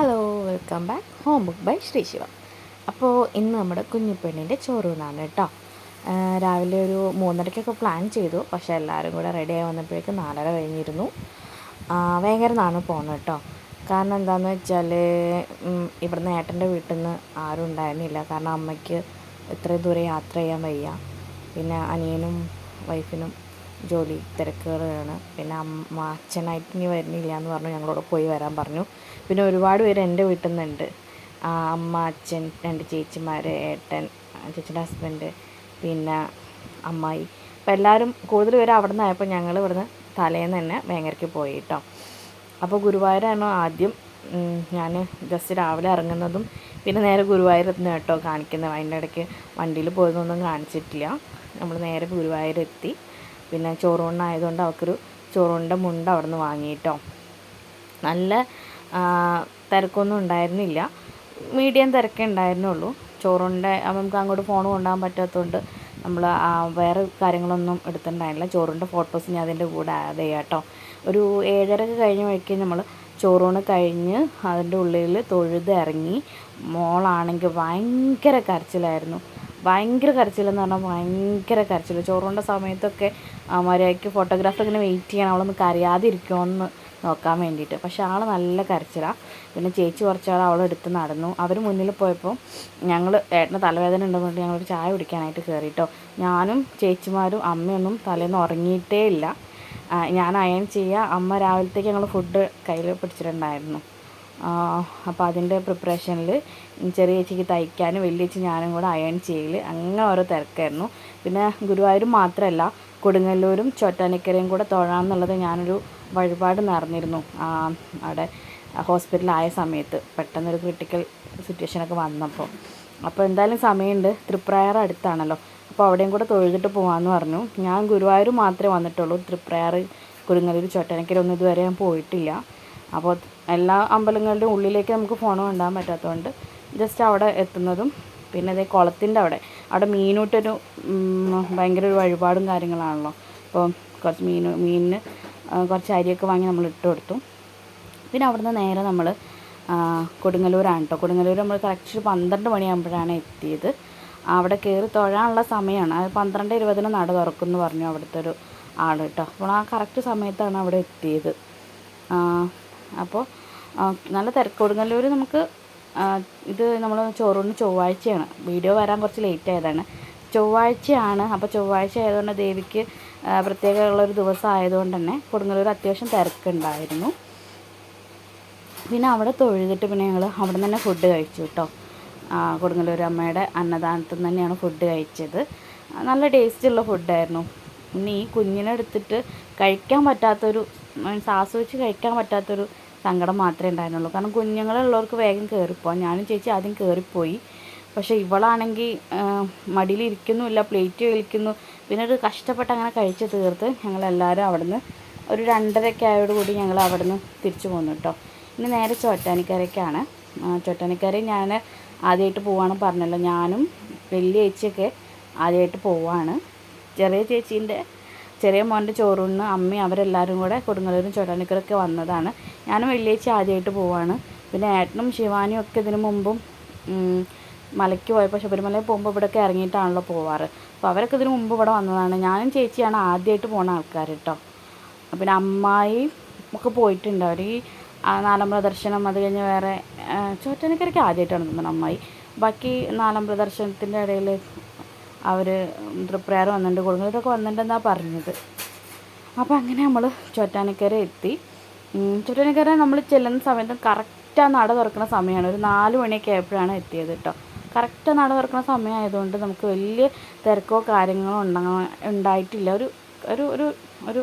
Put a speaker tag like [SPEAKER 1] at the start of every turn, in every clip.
[SPEAKER 1] Hello welcome back home book by Sree Siva അപ്പോൾ ഇന്ന് നമ്മുടെ കുഞ്ഞിപ്പെണ്ണിന്റെ ചോറൂന്നാണ് കേട്ടോ രാവിലെ ഒരു മൂന്നരയ്ക്കൊക്കെ പ്ലാൻ ചെയ്തു. പക്ഷേ എല്ലാവരും കൂടെ റെഡിയായി വന്നപ്പോഴേക്കും നാലര കഴിഞ്ഞിരുന്നു. ആ, ഭയങ്കര നാണ് പോകുന്നത് കേട്ടോ കാരണം എന്താണെന്ന് വെച്ചാൽ ഇവിടുന്ന് ഏട്ടന്റെ വീട്ടിൽ നിന്ന് ആരും ഉണ്ടായിരുന്നില്ല. കാരണം അമ്മയ്ക്ക് ഇത്രയും ദൂരം യാത്ര ചെയ്യാൻ വയ്യ. പിന്നെ അനിയനും വൈഫിനും ജോലി തിരക്കുകളാണ്. പിന്നെ അമ്മ അച്ഛനായിട്ട് ഇനി വരുന്നില്ല എന്ന് പറഞ്ഞു ഞങ്ങളോട് പോയി വരാൻ പറഞ്ഞു. പിന്നെ ഒരുപാട് പേര് എന്റെ വീട്ടിൽ നിന്നുണ്ട്. അമ്മ അച്ഛൻ രണ്ട് ചേച്ചിമാർ ഏട്ടൻ ചേച്ചിന്റെ ഹസ്ബൻഡ് പിന്നെ അമ്മായി. അപ്പോൾ എല്ലാവരും കൂടുതൽ പേര് അവിടെ നിന്നായപ്പോൾ ഞങ്ങൾ ഇവിടുന്ന് തലേന്ന് തന്നെ വേങ്ങരയ്ക്ക് പോയി കേട്ടോ. അപ്പോൾ ഗുരുവായൂരാണ് ആദ്യം. ഞാൻ ജസ്റ്റ് രാവിലെ ഇറങ്ങുന്നതും പിന്നെ നേരെ ഗുരുവായൂരെത്തുന്ന കേട്ടോ കാണിക്കുന്നത്. അതിന്റെ ഇടയ്ക്ക് വണ്ടിയിൽ പോയതൊന്നും കാണിച്ചിട്ടില്ല. നമ്മൾ നേരെ ഗുരുവായൂരെത്തി. പിന്നെ ചോറൂണ്ണായതുകൊണ്ട് അവൾക്കൊരു ചോറൂണിന്റെ മുണ്ട് അവിടെ നിന്ന് വാങ്ങിയിട്ടോ. നല്ല തിരക്കൊന്നും ഉണ്ടായിരുന്നില്ല. മീഡിയം തിരക്കേ ഉണ്ടായിരുന്നുള്ളൂ. ചോറുണ്ട് നമുക്ക് അങ്ങോട്ട് ഫോൺ കൊണ്ടുപോകാൻ പറ്റാത്തതുകൊണ്ട് നമ്മൾ വേറെ കാര്യങ്ങളൊന്നും എടുത്തിട്ടുണ്ടായില്ല ചോറിന്റെ ഫോട്ടോസ് ഞാൻ അതിന്റെ കൂടെ ആഡ് ചെയ്യാം കേട്ടോ. ഒരു ഏഴര കഴിഞ്ഞ വഴിക്ക് നമ്മൾ ചോറൂണ് കഴിഞ്ഞ് അതിന്റെ ഉള്ളിൽ തൊഴുത് ഇറങ്ങി. മോളാണെങ്കിൽ ഭയങ്കര കരച്ചിലായിരുന്നു. ഭയങ്കര കരച്ചിലെന്ന് പറഞ്ഞാൽ ഭയങ്കര കരച്ചിൽ ചോറുണ്ട സമയത്തൊക്കെ മര്യാദയ്ക്ക് ഫോട്ടോഗ്രാഫർ ഇങ്ങനെ വെയിറ്റ് ചെയ്യണം അവളൊന്ന് കരയാതിരിക്കുമോ എന്ന് നോക്കാൻ വേണ്ടിയിട്ട്. പക്ഷേ ആൾ നല്ല കരച്ചിലാണ് പിന്നെ ചേച്ചി കുറച്ചാൾ അവളെടുത്ത് നടന്നു. അവർ മുന്നിൽ പോയപ്പോൾ ഞങ്ങൾ ഏട്ടന് തലവേദന ഉണ്ടെന്ന് ഉണ്ടെന്നുകൊണ്ട് ഞങ്ങളൊരു ചായ കുടിക്കാനായിട്ട് കയറിയിട്ടോ ഞാനും ചേച്ചിമാരും അമ്മയൊന്നും തലേന്ന് ഉറങ്ങിയിട്ടേ ഇല്ല. ഞാൻ അയൺ ചെയ്യുക അമ്മ രാവിലത്തേക്ക് ഞങ്ങൾ ഫുഡ് കയ്യിൽ പിടിച്ചിട്ടുണ്ടായിരുന്നു. അപ്പോൾ അതിന്റെ പ്രിപ്പറേഷനിൽ ചെറിയ ചേച്ചിക്ക് തയ്ക്കാനും വലിയ ചേച്ചി ഞാനും കൂടെ അയൺ ചെയ്യൽ അങ്ങനെ ഓരോ തിരക്കായിരുന്നു. പിന്നെ ഗുരുവായൂരും മാത്രമല്ല കൊടുങ്ങല്ലൂരും ചോറ്റാനിക്കരയും കൂടെ തൊഴാമെന്നുള്ളത് ഞാനൊരു വഴിപാട് നടന്നിരുന്നു. അവിടെ ഹോസ്പിറ്റലായ സമയത്ത് പെട്ടെന്നൊരു ക്രിട്ടിക്കൽ സിറ്റുവേഷനൊക്കെ വന്നപ്പോൾ അപ്പോൾ എന്തായാലും സമയമുണ്ട് തൃപ്രയർ അടുത്താണല്ലോ. അപ്പോൾ അവിടെയും കൂടെ തൊഴുതിട്ട് പോകാമെന്ന് പറഞ്ഞു. ഞാൻ ഗുരുവായൂർ മാത്രമേ വന്നിട്ടുള്ളൂ. തൃപ്രയർ കൊടുങ്ങല്ലൂർ ചോറ്റാനിക്കര ഒന്നും ഇതുവരെ ഞാൻ പോയിട്ടില്ല. അപ്പോൾ എല്ലാ അമ്പലങ്ങളുടെ ഉള്ളിലേക്ക് നമുക്ക് ഫോൺ കണ്ടാൻ പറ്റാത്തതുകൊണ്ട് ജസ്റ്റ് അവിടെ എത്തുന്നതും പിന്നെ അതേ കുളത്തിന്റെ അവിടെ. അവിടെ മീനൂട്ടൊരു ഭയങ്കര ഒരു വഴിപാടും കാര്യങ്ങളാണല്ലോ. അപ്പോൾ കുറച്ച് മീൻ മീനിന് കുറച്ച് അരിയൊക്കെ വാങ്ങി നമ്മൾ ഇട്ട് കൊടുത്തു. പിന്നെ അവിടുന്ന് നേരെ നമ്മൾ കൊടുങ്ങല്ലൂരാണ് കേട്ടോ കൊടുങ്ങല്ലൂർ നമ്മൾ കറക്റ്റ് പന്ത്രണ്ട് മണിയാകുമ്പോഴാണ് എത്തിയത്. അവിടെ കയറി തൊഴാനുള്ള സമയമാണ്. അത് പന്ത്രണ്ട് ഇരുപതിന് നട തുറക്കുമെന്ന് പറഞ്ഞു അവിടുത്തെ ഒരു ആൾ കേട്ടോ അപ്പോൾ ആ കറക്റ്റ് സമയത്താണ് അവിടെ എത്തിയത്. അപ്പോൾ നല്ല തിരക്ക് കൊടുങ്ങല്ലൂർ നമുക്ക് ഇത് നമ്മൾ ചോറൂണ് ചൊവ്വാഴ്ചയാണ്. വീഡിയോ വരാൻ കുറച്ച് ലേറ്റ് ആയതാണ്. ചൊവ്വാഴ്ചയാണ്. അപ്പോൾ ചൊവ്വാഴ്ച ആയതുകൊണ്ട് ദേവിക്ക് പ്രത്യേകമുള്ളൊരു ദിവസം ആയതുകൊണ്ട് തന്നെ കൊടുങ്ങല്ലൂർ അത്യാവശ്യം തിരക്കുണ്ടായിരുന്നു. പിന്നെ അവിടെ തൊഴുതിട്ട് പിന്നെ ഞങ്ങൾ അവിടെ തന്നെ ഫുഡ് കഴിച്ചു കേട്ടോ കൊടുങ്ങല്ലൂർ അമ്മയുടെ അന്നദാനത്തിൽ നിന്ന് തന്നെയാണ് ഫുഡ് കഴിച്ചത്. നല്ല നല്ല ടേസ്റ്റുള്ള ഫുഡായിരുന്നു പിന്നെ ഈ കുഞ്ഞിനെടുത്തിട്ട് കഴിക്കാൻ പറ്റാത്തൊരു മീൻസ് ആസ്വദിച്ച് കഴിക്കാൻ പറ്റാത്തൊരു സങ്കടം മാത്രമേ ഉണ്ടായിരുന്നുള്ളൂ. കാരണം കുഞ്ഞുങ്ങളുള്ളവർക്ക് വേഗം കയറിപ്പോ ഞാനും ചേച്ചി ആദ്യം കയറിപ്പോയി പക്ഷേ ഇവളാണെങ്കിൽ മടിയിലിരിക്കുന്നുമില്ല പ്ലേറ്റ് വലിക്കുന്നു. പിന്നെ ഒരു കഷ്ടപ്പെട്ട് അങ്ങനെ കഴിച്ച് തീർത്ത് ഞങ്ങളെല്ലാവരും അവിടുന്ന് ഒരു രണ്ടരയ്ക്ക് ആയോടുകൂടി ഞങ്ങൾ അവിടുന്ന് തിരിച്ചു പോന്നു കേട്ടോ. ഇനി നേരെ ചോറ്റാനിക്കരയ്ക്കാണ് ചോറ്റാനിക്കര ഞാൻ ആദ്യമായിട്ട് പോവാണ് പറഞ്ഞല്ലോ. ഞാനും വലിയ ചേച്ചിയൊക്കെ ആദ്യമായിട്ട് പോവാണ്. ചെറിയ ചേച്ചീന്റെ ചെറിയ മോന്റെ ചോറൂണിന് അമ്മയും അവരെല്ലാവരും കൂടെ കൊടുങ്ങല്ലൂരും ചോറ്റാനിക്കരൊക്കെ വന്നതാണ്. ഞാനും വെള്ളിയാഴ്ച ആദ്യമായിട്ട് പോവാണ്. പിന്നെ ഏട്ടനും ശിവാനിയും ഒക്കെ ഇതിനു മുമ്പും മലയ്ക്ക് പോയപ്പോൾ ശബരിമലയിൽ പോകുമ്പോൾ ഇവിടെയൊക്കെ ഇറങ്ങിയിട്ടാണല്ലോ പോവാറ്. അപ്പോൾ അവരൊക്കെ ഇതിനു മുമ്പ് ഇവിടെ വന്നതാണ്. ഞാനും ചേച്ചിയാണ് ആദ്യമായിട്ട് പോകുന്ന ആൾക്കാർ കേട്ടോ പിന്നെ അമ്മായി ഒക്കെ പോയിട്ടുണ്ട്. അവർ ഈ നാലമ്പല ദർശനം അത് കഴിഞ്ഞ് വേറെ ചോറ്റാനിക്കരയ്ക്ക് ആദ്യമായിട്ടാണ് തോന്നുന്നത് അമ്മായി. ബാക്കി നാലമ്പല ദർശനത്തിന്റെ ഇടയിൽ അവർ തൃപ്രയാർ വന്നിട്ടുണ്ട് കൊടുങ്ങല്ലൂരൊക്കെ വന്നിട്ടുണ്ടെന്നാണ് പറഞ്ഞത്. അപ്പോൾ അങ്ങനെ നമ്മൾ ചോറ്റാനിക്കര എത്തി. ചോറ്റാനക്കര നമ്മൾ ചെല്ലുന്ന സമയത്ത് കറക്റ്റ് നട തുറക്കുന്ന സമയമാണ് ഒരു നാല് മണിയൊക്കെ ആയപ്പോഴാണ് എത്തിയത് കേട്ടോ കറക്റ്റ് നട തുറക്കുന്ന സമയമായതുകൊണ്ട് നമുക്ക് വലിയ തിരക്കോ കാര്യങ്ങളോ ഉണ്ടാ ഉണ്ടായിട്ടില്ല. ഒരു ഒരു ഒരു ഒരു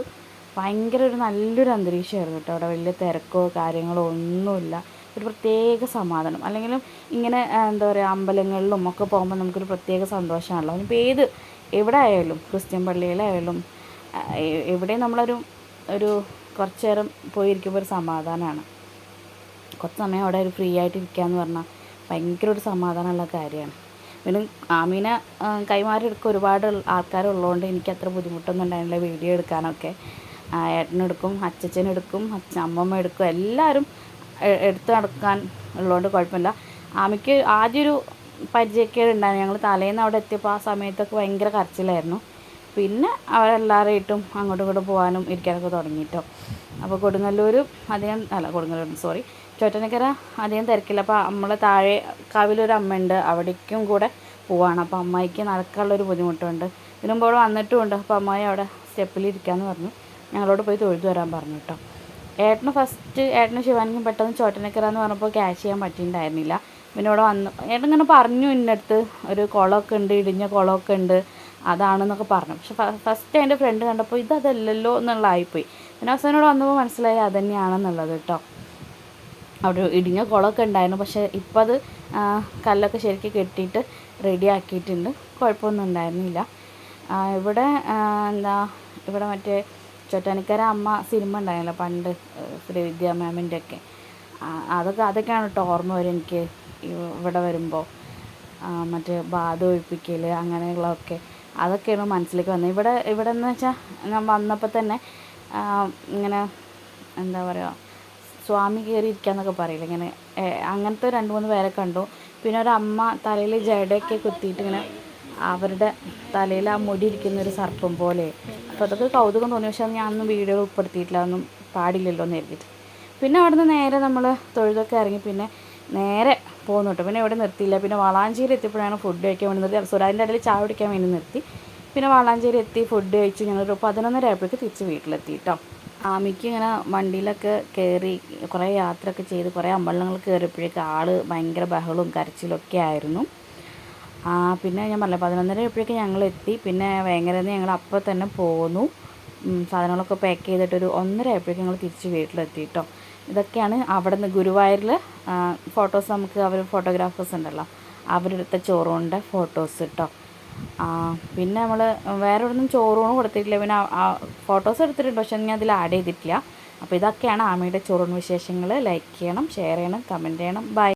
[SPEAKER 1] ഭയങ്കര ഒരു നല്ലൊരു അന്തരീക്ഷമായിരുന്നു കേട്ടോ അവിടെ. വലിയ തിരക്കോ കാര്യങ്ങളോ ഒന്നുമില്ല. ഒരു പ്രത്യേക സമാധാനം. അല്ലെങ്കിലും ഇങ്ങനെ എന്താ പറയുക അമ്പലങ്ങളിലും ഒക്കെ പോകുമ്പോൾ നമുക്കൊരു പ്രത്യേക സന്തോഷമാണല്ലോ. അതിപ്പോൾ ഏത് എവിടെ ആയാലും ക്രിസ്ത്യൻ പള്ളിയിലായാലും എവിടെ നമ്മളൊരു ഒരു കുറച്ച് നേരം പോയിരിക്കുമ്പോൾ ഒരു സമാധാനമാണ്. കുറച്ച് സമയം അവിടെ ഒരു ഫ്രീ ആയിട്ട് ഇരിക്കുക എന്ന് പറഞ്ഞാൽ ഭയങ്കര ഒരു സമാധാനമുള്ള കാര്യമാണ്. പിന്നെ ആമീന കൈമാറി എടുക്കുക ഒരുപാട് ആൾക്കാരുള്ളതുകൊണ്ട് എനിക്ക് അത്ര ബുദ്ധിമുട്ടൊന്നും ഉണ്ടായിരുന്നില്ല വീഡിയോ എടുക്കാനൊക്കെ. ഏട്ടനെടുക്കും അച്ഛച്ചനെടുക്കും അച്ഛ അമ്മമ്മ എടുക്കും എല്ലാവരും എടുത്ത് നടക്കാൻ
[SPEAKER 2] ഉള്ളതുകൊണ്ട് കുഴപ്പമില്ല. ആമയ്ക്ക് ആദ്യം ഒരു പരിചയക്കേട് ഉണ്ടായിരുന്നു ഞങ്ങൾ തലേന്ന് അവിടെ എത്തിയപ്പോൾ ആ സമയത്തൊക്കെ ഭയങ്കര കരച്ചിലായിരുന്നു. പിന്നെ അവരെല്ലാവരായിട്ടും അങ്ങോട്ടും ഇങ്ങോട്ടും പോകാനും ഇരിക്കാനൊക്കെ തുടങ്ങിയിട്ടോ അപ്പോൾ കൊടുങ്ങല്ലൂർ അധികം അല്ല കൊടുങ്ങല്ലൂർ സോറി ചോറ്റനക്കര അധികം തിരക്കില്ല. അപ്പോൾ നമ്മൾ താഴെ കാവിലൊരു അമ്മയുണ്ട്. അവിടേക്കും കൂടെ പോവാണ്. അപ്പോൾ അമ്മായിക്ക് നടക്കാനുള്ളൊരു ബുദ്ധിമുട്ടുണ്ട്. ഇതിനുമ്പോൾ അവിടെ വന്നിട്ടുമുണ്ട്. അപ്പോൾ അമ്മായി അവിടെ സ്റ്റെപ്പിൽ ഇരിക്കാമെന്ന് പറഞ്ഞു. ഞങ്ങളോട് പോയി തൊഴുതു വരാൻ പറഞ്ഞു കേട്ടോ. ഏട്ടന് ഫസ്റ്റ് ഏട്ടന് ശിവാനിക്കും പെട്ടെന്ന് ചോറ്റനിക്കര എന്ന് പറഞ്ഞപ്പോൾ ക്യാച്ച് ചെയ്യാൻ പറ്റിയിട്ടുണ്ടായിരുന്നില്ല. പിന്നെ ഇവിടെ വന്ന് ഏട്ടൻ ഇങ്ങനെ പറഞ്ഞു ഇന്നടുത്ത് ഒരു കുളമൊക്കെ ഉണ്ട് ഇടിഞ്ഞ കുളമൊക്കെ ഉണ്ട് അതാണെന്നൊക്കെ പറഞ്ഞു. പക്ഷെ ഫസ്റ്റ് എന്റെ ഫ്രണ്ട് കണ്ടപ്പോൾ ഇത് അതല്ലല്ലോ എന്നുള്ളതായിപ്പോയി പിന്നെ അവസാനോട് വന്നപ്പോൾ മനസ്സിലായി അത് തന്നെയാണെന്നുള്ളത് കേട്ടോ. അവിടെ ഇടിഞ്ഞ കുളമൊക്കെ ഉണ്ടായിരുന്നു. പക്ഷേ ഇപ്പം അത് കല്ലൊക്കെ ശരിക്കും കെട്ടിയിട്ട് റെഡി ആക്കിയിട്ടുണ്ട്. കുഴപ്പമൊന്നും ഉണ്ടായിരുന്നില്ല. ഇവിടെ എന്താ ഇവിടെ മറ്റേ ചൊറ്റാനിക്കര അമ്മ സിനിമ ഉണ്ടായിരുന്നല്ലോ പണ്ട് ശ്രീവിദ്യ മാമിന്റെ ഒക്കെ. അതൊക്കെ അതൊക്കെയാണ് കേട്ടോ ഓർമ്മ വരും എനിക്ക് ഇവ- ഇവിടെ വരുമ്പോൾ മറ്റേ ബാധ ഒഴിപ്പിക്കൽ അങ്ങനെയുള്ളതൊക്കെ. അതൊക്കെയാണ് മനസ്സിലേക്ക് വന്നത്. ഇവിടെ ഇവിടെ എന്ന് വെച്ചാൽ ഞാൻ വന്നപ്പോൾ തന്നെ ഇങ്ങനെ എന്താ പറയുക സ്വാമി കയറി ഇരിക്കാന്നൊക്കെ പറയില്ല ഇങ്ങനെ അങ്ങനത്തെ രണ്ട് മൂന്ന് പേരെ കണ്ടു. പിന്നെ ഒരു അമ്മ തലയിൽ ജടയൊക്കെ കുത്തിയിട്ട് ഇങ്ങനെ അവരുടെ തലയിൽ ആ മുടി ഇരിക്കുന്ന ഒരു സർപ്പം പോലെ. അപ്പോൾ അതൊക്കെ കൗതുകം തോന്നി. പക്ഷെ അത് ഞാനൊന്നും വീഡിയോ ഉൾപ്പെടുത്തിയിട്ടില്ല. ഒന്നും പാടില്ലല്ലോ എന്ന് കരുതിയിട്ട്. പിന്നെ അവിടുന്ന് നേരെ നമ്മൾ തൊഴുതൊക്കെ ഇറങ്ങി പിന്നെ നേരെ കേട്ടോ. പിന്നെ ഇവിടെ നിർത്തിയില്ല. പിന്നെ വളാഞ്ചേരി എത്തിയപ്പോഴാണ് ഫുഡ് കഴിക്കാൻ വേണ്ടി നിർത്തി. സുരാജിന്റെ ഇടയിൽ ചായ കുടിക്കാൻ വേണ്ടി നിർത്തി. പിന്നെ വളാഞ്ചേരി എത്തി ഫുഡ് കഴിച്ചു. ഞങ്ങളൊരു പതിനൊന്നര ആയപ്പോഴേക്ക് തിരിച്ച് വീട്ടിലെത്തി കേട്ടോ. ആമിക്ക് ഇങ്ങനെ വണ്ടിയിലൊക്കെ കയറി കുറേ യാത്രയൊക്കെ ചെയ്ത് കുറേ അമ്പലങ്ങൾ കയറിയപ്പോഴേക്ക് ആൾ ഭയങ്കര ബഹളവും കരച്ചിലൊക്കെ ആയിരുന്നു. പിന്നെ ഞാൻ പറഞ്ഞില്ല പതിനൊന്നര ആയപ്പോഴേക്ക് ഞങ്ങൾ എത്തി പിന്നെ വേങ്ങരയിൽ നിന്ന് ഞങ്ങൾ അപ്പോൾ തന്നെ പോന്നു. സാധനങ്ങളൊക്കെ പാക്ക് ചെയ്തിട്ട് ഒരു ഒന്നര ആയപ്പോഴേക്കും ഞങ്ങൾ തിരിച്ച് വീട്ടിലെത്തി കേട്ടോ ഇതൊക്കെയാണ് അവിടെ നിന്ന് ഗുരുവായൂരിൽ ഫോട്ടോസ് നമുക്ക് അവർ ഫോട്ടോഗ്രാഫേഴ്സ് ഉണ്ടല്ലോ അവരെടുത്ത ചോറൂണിന്റെ ഫോട്ടോസ് കേട്ടോ ആ, പിന്നെ നമ്മൾ വേറെ ഇവിടെ നിന്നും ചോറൂണ് കൊടുത്തിട്ടില്ല. പിന്നെ ഫോട്ടോസ് എടുത്തിട്ടുണ്ട് പക്ഷെ ഞാൻ അതിൽ ആഡ് ചെയ്തിട്ടില്ല. അപ്പോൾ ഇതൊക്കെയാണ് ആമയുടെ ചോറൂൺ വിശേഷങ്ങൾ ലൈക്ക് ചെയ്യണം ഷെയർ ചെയ്യണം കമന്റ് ചെയ്യണം. ബൈ